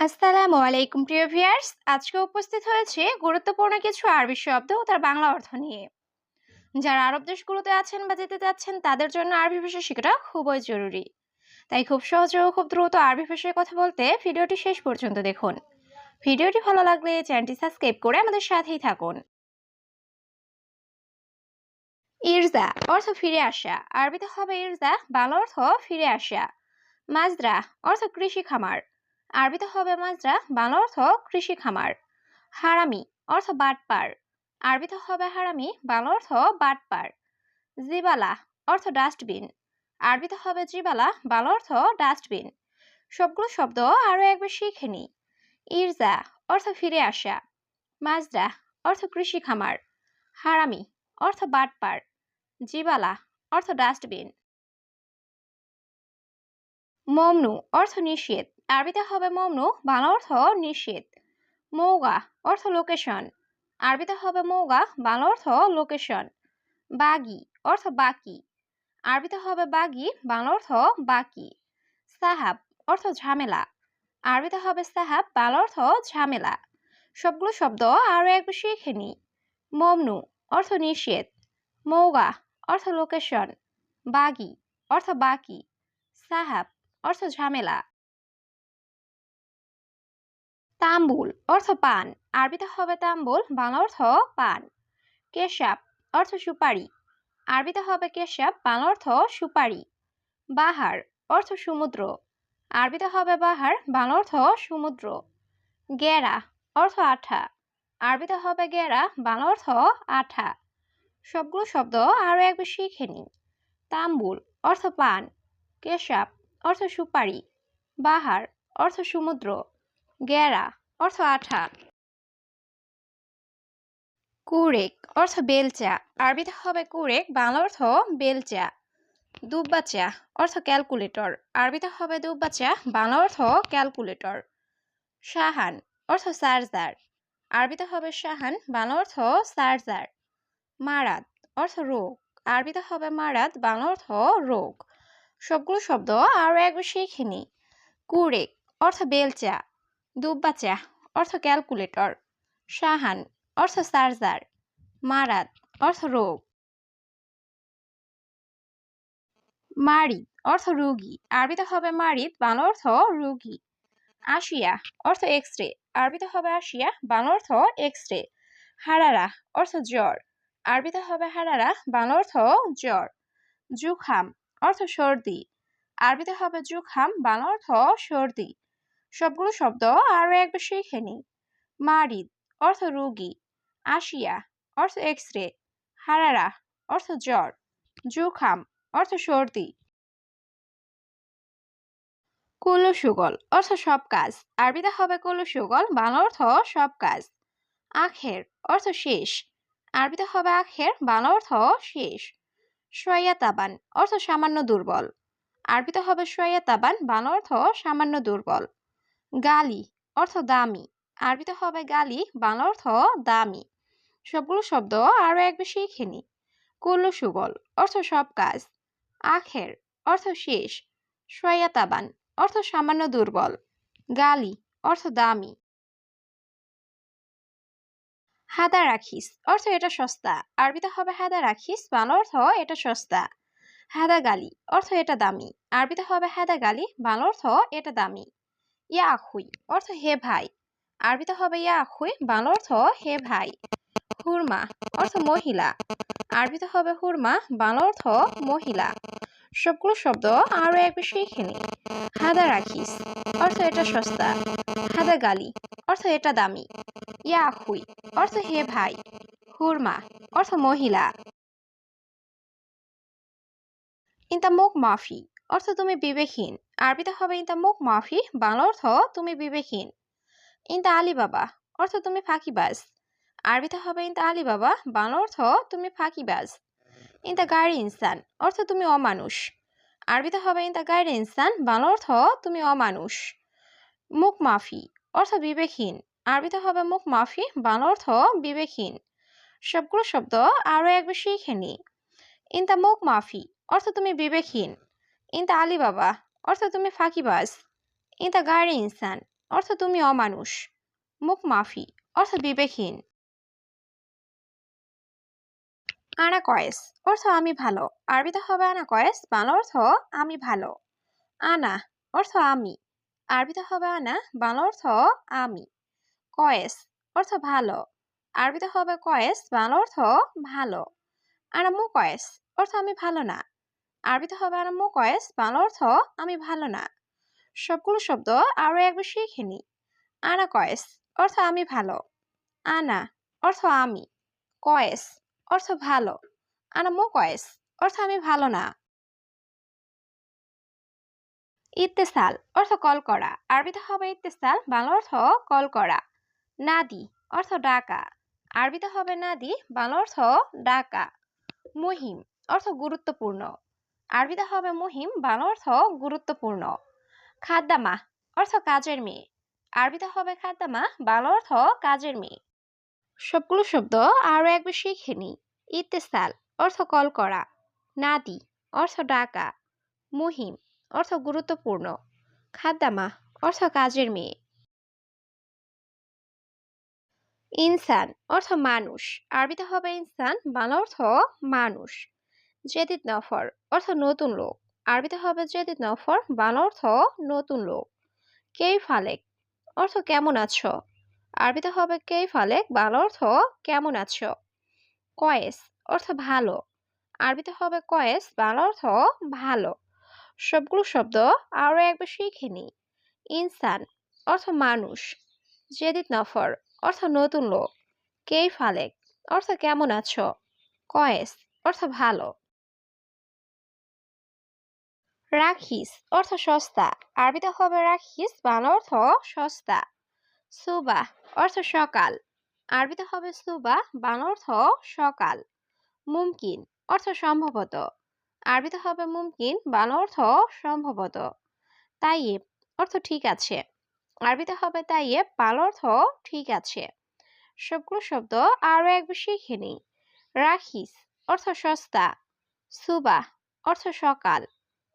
আসসালামু আলাইকুম, প্রিয় ভিউয়ার্স। আজকে উপস্থিত হয়েছে গুরুত্বপূর্ণ কিছু আরবি শব্দ ও তার বাংলা অর্থ নিয়ে। যারা আরব দেশগুলোতে আছেন বা যেতে যাচ্ছেন, তাদের জন্য আরবি ভাষা শেখাটা খুবই জরুরি। তাই খুব সহজে ও খুব দ্রুত আরবি ভাষায় কথা বলতে ভিডিওটি শেষ পর্যন্ত দেখুন। ভিডিওটি ভালো লাগলে চ্যানেলটি সাবস্ক্রাইব করে আমাদের সাথেই থাকুন। ইরজা অর্থ ফিরে আসা। আরবিতে হবে ইরজা, বাংলা অর্থ ফিরে আসা। মাজরা অর্থ কৃষি খামার। আরবিতে হবে মাজরা, বাংলা অর্থ কৃষি খামার। হারামি অর্থ বাটপার। আরবিতে হবে হারামি, বাংলা অর্থ বাটপার। জিবালা অর্থ ডাস্টবিন। আরবিতে হবে জিবালা, বাংলা অর্থ ডাস্টবিন। সবগুলো শব্দ আরও একবার শিখে নিই। ইরজা অর্থ ফিরে আসা। মাজরা অর্থ কৃষি খামার। হারামি অর্থ বাটপার। জিবালা অর্থ ডাস্টবিন। মমনু অর্থ নিষেধ। আরবিতে হবে মমনু, বাংলা অর্থ নিষেধ। মৌগা অর্থ লোকেশন আরবিতে হবে মৌগা, বাংলা অর্থ লোকেশন বাগি অর্থ বাকি। আরবিতে হবে বাগি, বাংলা অর্থ বাকি। সাহাব অর্থ ঝামেলা। আরবিতে হবে সাহাব, বাংলা অর্থ ঝামেলা। সবগুলো শব্দ আরও একবার শিখে নিই। মমনু অর্থ নিষেধ। মৌগা অর্থ লোকেশন বাগি অর্থ বাকি। সাহাব অর্থ ঝামেলা। তাম্বুল অর্থ পান। আরবিতে হবে তাম্বুল, বাংলা অর্থ পান। কেশাব অর্থ সুপারি। আরবিতে হবে কেশাব, বাংলা অর্থ সুপারি। বাহার অর্থ সমুদ্র। আরবিতে হবে বাহার, বাংলা অর্থ সমুদ্র। গেরা অর্থ আঠা। আরবিতে হবে গেরা, বাংলা অর্থ আঠা। সবগুলো শব্দ আরও একবার শিখে নিই তাম্বুল অর্থ পান। কেশাব অর্থ সুপারি। বাহার অর্থ সমুদ্র। গেরা অর্থ আঠা। কুরেক, অর্থ বেলচা। আরবিতে হবে কুরেক, বাংলা অর্থ বেলচা। দুব্বাচা, অর্থ ক্যালকুলেটর। আরবিতে হবে দুব্বাচা, বাংলা অর্থ ক্যালকুলেটর। শাহান, অর্থ চার্জার আরবিতে হবে শাহান, বাংলা অর্থ চার্জার মারাত অর্থ রোগ। আরবিতে হবে মারাত বাংলা অর্থ রোগ। সবগুলো শব্দ আরও একবার শিখে নিই কুরেক, অর্থ বেলচা। দুব্বাচা অর্থ ক্যালকুলেটর শাহান অর্থ চার্জার, মারাত, অর্থ রোগ। মারিদ, অর্থ রোগী, আরবিতে হবে মারিদ, বাংলা অর্থ রোগী। আসিয়া অর্থ এক্স রে আরবিতে হবে আশিয়া, বাংলা অর্থ এক্স রে হারারা, অর্থ জ্বর, আরবিতে হবে হারারা, বাংলা অর্থ জ্বর। জুখাম, অর্থ সর্দি, আরবিতে হবে জুখাম, বাংলা অর্থ সর্দি। সবগুলো শব্দ আরও একবার শিখে নিই। মারিদ, অর্থ রোগী। আসিয়া অর্থ এক্স রে হারারা, অর্থ জ্বর। জুখাম, অর্থ সর্দি। কুলুসুগল, অর্থ সব কাজ। আরবিতে হবে কুলুসুগল, বাংলা অর্থ সব কাজ। আখের, অর্থ শেষ। আরবিতে হবে আখের, বাংলা অর্থ শেষ। তাবান অর্থ সামান্য দুর্বল। আরবিতে হবে তাবান বাংলা অর্থ সামান্য দুর্বল। গালি অর্থ দামি। আরবিতে হবে গালি, বাংলা অর্থ দামি। সবগুলো শব্দ আরও একবার শিখে নি। কুল্লু সুগল, অর্থ সব কাজ। আখের, অর্থ শেষ। সোয়া তাবান অর্থ সামান্য দুর্বল। গালি, অর্থ দামি। হাদা রাখিস অর্থ এটা সস্তা। আরবিতে হবে হাদা রাখিস বাংলা অর্থ এটা সস্তা। হাদা গালি অর্থ এটা দামি। আরবিতে হবে হাদা গালি বাংলা অর্থ এটা দামি। ইয়া আখুই, অর্থ হে ভাই। আরবিতে হবে ইয়া আখুই, বাংলা অর্থ হে ভাই। হুরমা, অর্থ মহিলা। আরবিতে হবে হুরমা, বাংলা অর্থ মহিলা। সবগুলো শব্দ আরও একবার শিখে নি হাদা রাখিস, অর্থ এটা সস্তা। হাদা গালি, অর্থ এটা দামি। ইয়া আখুই, অর্থ হে ভাই। হুরমা, অর্থ মহিলা। ইন্তা মুখ মাফি অর্থ তুমি বিবেকহীন। আরবিতে হবে ইন্তা মুখ মাফি, বাংলা অর্থ তুমি বিবেকহীন। ইন্তা আলী বাবা অর্থ তুমি ফাঁকিবাজ। আরবিতে হবে ইন্তা আলী বাবা বাংলা অর্থ তুমি ফাঁকিবাজ। ইন্তা গাড়ি ইনসান, অর্থ তুমি অমানুষ। আরবিতে হবে ইন্তা গাড়ি ইনসান, বাংলা অর্থ তুমি অমানুষ। মুখ মাফি, অর্থ বিবেকহীন। আরবিতে হবে মুখ মাফি, বাংলা অর্থ বিবেকহীন। সবগুলো শব্দ আরও একবার শিখে নি ইন্তা মুখ মাফি, অর্থ তুমি বিবেকহীন। ইন্তা আলী বাবা অর্থ তুমি ফাঁকিবাজ ইন্তা গাড়ি ইনসান অর্থ তুমি অমানুষ। মুখ মাফি অর্থ বিবেকহীন। আনা কয়েস অর্থ আমি ভালো। আরবিতে হবে আনা কয়েস বাংলা অর্থ আমি ভালো। আনা, অর্থ আমি। আরবিতে হবে আনা, বাংলা অর্থ আমি। কয়েস, অর্থ ভালো। আরবিতে হবে কয়েস, বাংলা অর্থ ভালো। আনা মু কয়েস অর্থ আমি ভালো না। আরবিতে হবে আনা মু কয়েস, বাংলা অর্থ আমি ভালো না। সবগুলো শব্দ আরও একবার শিখে নি আনা কয়েস, অর্থ আমি ভালো। আনা, অর্থ আমি। কয়েস, অর্থ ভালো। আনা মো কয়েস, অর্থ আমি ভালো না। ইত্তেসাল, অর্থ কল করা। আরবিতে হবে ইত্তেসাল, বাংলা অর্থ কল করা। নাদি, অর্থ ডাকা। আরবিতে হবে নাদি, বাংলা অর্থ ডাকা। মুহিম, অর্থ গুরুত্বপূর্ণ। আরবিতে হবে মুহিম, বাংলা অর্থ গুরুত্বপূর্ণ। খাদ্দামা অর্থ কাজের মেয়ে। আরবিতে হবে খাদ্দামা বাংলা অর্থ কাজের মেয়ে। সবগুলো শব্দ আরও একবার শিখে নি ইত্তেসাল, অর্থ কল করা। নাদি, অর্থ ডাকা। মুহিম, অর্থ গুরুত্বপূর্ণ। খাদ্দামা অর্থ কাজের মেয়ে। ইনসান, অর্থ মানুষ। আরবিতে হবে ইনসান, বাংলা অর্থ মানুষ। জেদিদ নফর অর্থ নতুন লোক। আরবিতে হবে জেদিদ নফর, বাংলা অর্থ নতুন লোক। কেই ফালেক অর্থ কেমন আছো? আরবিতে হবে কেই ফালেক, বাংলা অর্থ কেমন আছো? কয়েস অর্থ ভালো। আরবিতে হবে কয়েস, বাংলা অর্থ ভালো। সবগুলো শব্দ আরও একবার শিখে নি। ইনসান অর্থ মানুষ। জেদিত নফর অর্থ নতুন লোক। কেই ফালেক অর্থ কেমন আছো? কয়েস অর্থ ভালো। রাখিস, অর্থ সস্তা। আরবিতে হবে রাখিস, বাংলা অর্থ সস্তা। সুবাহ অর্থ সকাল। আরবিতে হবে সুবা, বাংলা অর্থ সকাল। মুমকিন, অর্থ সম্ভবত। আরবিতে হবে মুমকিন, বাংলা অর্থ সম্ভবত। তাইয়েব, অর্থ ঠিক আছে। আরবিতে হবে তাইয়েব, বাংলা অর্থ ঠিক আছে। সবগুলো শব্দ আরও একবার শিখে নিই। রাখিস, অর্থ সস্তা। সুবা, অর্থ সকাল।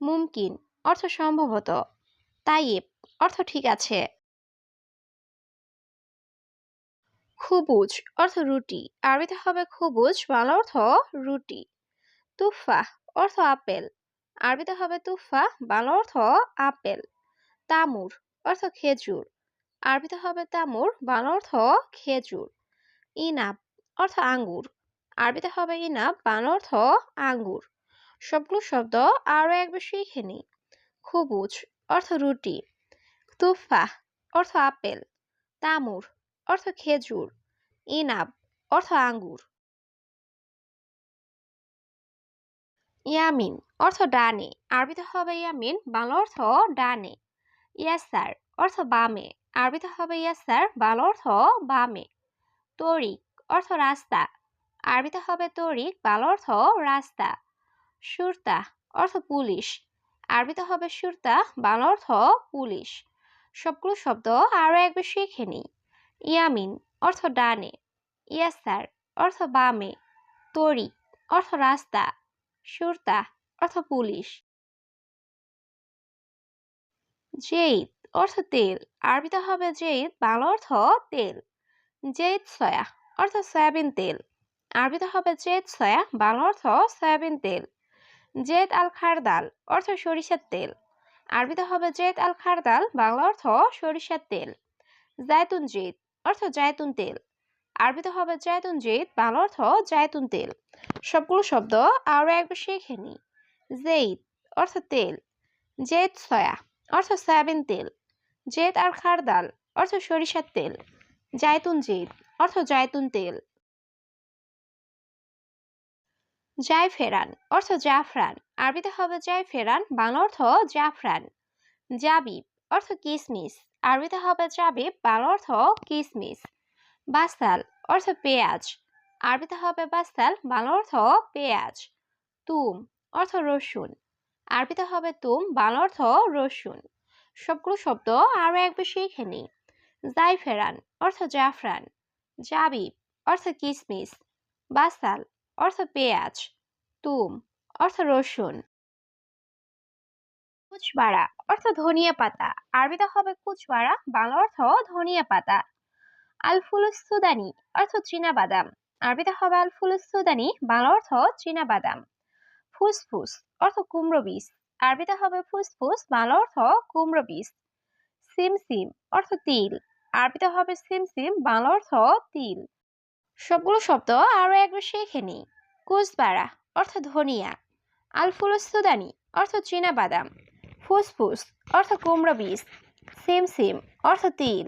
মুমকিন, অর্থ সম্ভবত। তাইয়েব, অর্থ ঠিক আছে। খুবুজ, অর্থ রুটি। আরবিতে হবে খুবুজ, বাংলা অর্থ রুটি। তুফা, অর্থ আপেল। আরবিতে হবে তুফা, বাংলা অর্থ আপেল। তামুর, অর্থ খেজুর। আরবিতে হবে তামুর, বাংলা অর্থ খেজুর। ইনাব, অর্থ আঙ্গুর। আরবিতে হবে ইনাব, বাংলা অর্থ আঙ্গুর। সবগুলো শব্দ আরও একবার শিখে নিই। খুবুজ অর্থ রুটি, তুফা অর্থ আপেল, তামুর অর্থ খেজুর, ইনাব অর্থ আঙ্গুর। ইয়ামিন অর্থ ডানে, আরবিতে হবে ইয়ামিন, বাংলা অর্থ ডানে। ইয়াসার অর্থ বামে, আরবিতে হবে ইয়াসার, বাংলা অর্থ বামে। তরিক অর্থ রাস্তা, আরবিতে হবে তরিক, বাংলা অর্থ রাস্তা। সুরতা অর্থ পুলিশ। আরবিতে হবে সুরতা, বাংলা অর্থ পুলিশ। সবগুলো শব্দ আরও একবার শিখে নিই। ইয়ামিন অর্থ ডানে। ইয়াসার অর্থ বামে। তরিক অর্থ রাস্তা। সুরতা অর্থ পুলিশ। জেইদ অর্থ তেল। আরবিতে হবে জেইদ, বাংলা অর্থ তেল। জেইদ সয়া অর্থ সয়াবিন তেল। আরবিতে হবে জেদ সয়া, বাংলা অর্থ সয়াবিন তেল। জেদ আল খারদাল, অর্থ সরিষার তেল। আরবিতে হবে জেদ আল খারদাল, বাংলা অর্থ সরিষার তেল। জায়তুন জেদ, অর্থ জায়তুন তেল। আরবিতে হবে জায়তুন জেদ, বাংলা অর্থ জায়তুন তেল। সবগুলো শব্দ আরও একবার শিখে নি। জেইদ, অর্থ তেল। জেদ সয়া, অর্থ সয়াবিন তেল। জেদ আর খারদাল, অর্থ সরিষার তেল। জায়তুন জেদ, অর্থ জায়তুন তেল। জায়ফেরান অর্থ জাফরান। আরবিতে হবে জায়ফেরান বাংলা অর্থ জাফরান। জাবিব অর্থ কিসমিস। আরবিতে হবে জাবিব, বাংলা অর্থ কিসমিস। বাসাল অর্থ পেঁয়াজ। আরবিতে হবে বাসাল বাংলা অর্থ পেঁয়াজ। তুম অর্থ রসুন। আরবিতে হবে তুম, বাংলা অর্থ রসুন। সবগুলো শব্দ আরও একবার শিখে নি জাইফেরান অর্থ জাফরান। জাবিব অর্থ কিসমিস। বাসাল অর্থ পেঁয়াজ, তুম, অর্থ রসুন। কুচবাড়া, অর্থ ধনিয়া পাতা। আরবিতে হবে কুচবাড়া, বাংলা অর্থ ধনিয়া পাতা। আল ফুলুস সুদানি অর্থ চীনা বাদাম। আরবিতে হবে আল ফুলুস সুদানি বাংলা অর্থ চীনা বাদাম। ফুসফুস, অর্থ কুমড়ো বীজ। আরবিতে হবে ফুসফুস, বাংলা অর্থ কুমড়ো বীজ। সিমসিম, অর্থ তিল। আরবিতে হবে সিমসিম, বাংলা অর্থ তিল। সবগুলো শব্দ আরও একবার শিখে নিই। কুসবাড়া অর্থ ধনিয়া। আল সুদানি অর্থ চীনা বাদাম। ফুসফুস অর্থ কুমড়ো বীজ। সিম সিম অর্থ তিল।